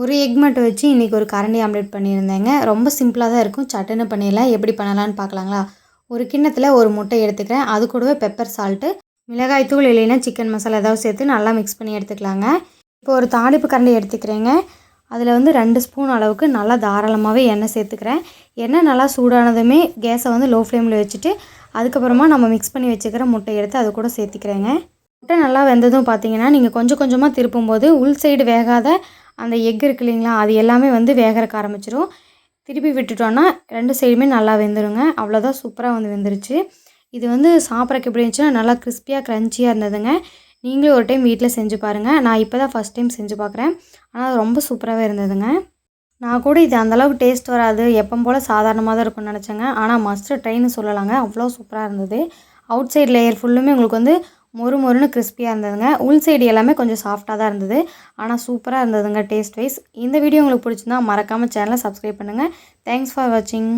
ஒரு எக் மட்டும் வச்சு இன்றைக்கி ஒரு கரண்டி ஆம்லேட் பண்ணியிருந்தேங்க. ரொம்ப சிம்பிளாக தான் இருக்கும். சட்டுன்னு பண்ணிடலாம். எப்படி பண்ணலான்னு பார்க்கலாங்களா ஒரு கிண்ணத்தில் ஒரு முட்டை எடுத்துக்கிறேன். அது கூடவே பெப்பர் சால்ட்டு மிளகாய் தூள் இல்லைன்னா சிக்கன் மசாலா ஏதாவது சேர்த்து நல்லா மிக்ஸ் பண்ணி எடுத்துக்கலாங்க. இப்போ ஒரு தாளிப்பு கரண்டி எடுத்துக்கிறேங்க. அதில் வந்து ரெண்டு ஸ்பூன் அளவுக்கு நல்லா தாராளமாகவே எண்ணெய் சேர்த்துக்கிறேன். எண்ணெய் நல்லா சூடானதுமே கேஸை வந்து லோ ஃப்ளேமில் வச்சுட்டு அதுக்கப்புறமா நம்ம மிக்ஸ் பண்ணி வச்சுக்கிற முட்டை எடுத்து அது கூட சேர்த்துக்கிறேங்க. முட்டை நல்லா வெந்ததும் பார்த்தீங்கன்னா நீங்கள் கொஞ்சம் கொஞ்சமாக திருப்பும்போது உள் சைடு வேகாத அந்த எக் இருக்கு இல்லைங்களா அது எல்லாமே வந்து வேகறக்க ஆரம்பிச்சிரும். திருப்பி விட்டுட்டோன்னா ரெண்டு சைடுமே நல்லா வெந்துருங்க. அவ்வளோதான் சூப்பராக வந்து வெந்துருச்சு. இது வந்து சாப்பிட்றக்கு எப்படி இருந்துச்சுன்னா நல்லா கிறிஸ்பியாக க்ரன்ச்சியாக இருந்ததுங்க. நீங்களும் ஒரு டைம் வீட்டில் செஞ்சு பாருங்கள் நான் இப்போ தான் ஃபஸ்ட் டைம் செஞ்சு பார்க்குறேன் ஆனால் ரொம்ப சூப்பராகவே இருந்ததுங்க. நான் கூட இது அந்தளவுக்கு டேஸ்ட் வராது. எப்போ போல் சாதாரணமாக தான் இருக்கும்னு நினச்சேங்க. ஆனால் மஸ்ட்டு ட்ரைன்னு சொல்லலாங்க. அவ்வளோ சூப்பராக இருந்தது. அவுட் சைட் லேயர் ஃபுல்லுமே உங்களுக்கு வந்து மொறு மொறுன்னு கிறிஸ்பியாக இருந்ததுங்க. உள் சைடு எல்லாமே கொஞ்சம் சாஃப்டாக தான் இருந்தது. ஆனால் சூப்பராக இருந்ததுங்க டேஸ்ட் வைஸ் இந்த வீடியோ உங்களுக்கு பிடிச்சிருந்தா மறக்காமல் சேனலை சப்ஸ்கிரைப் பண்ணுங்கள் தேங்க்ஸ் ஃபார் வாட்சிங்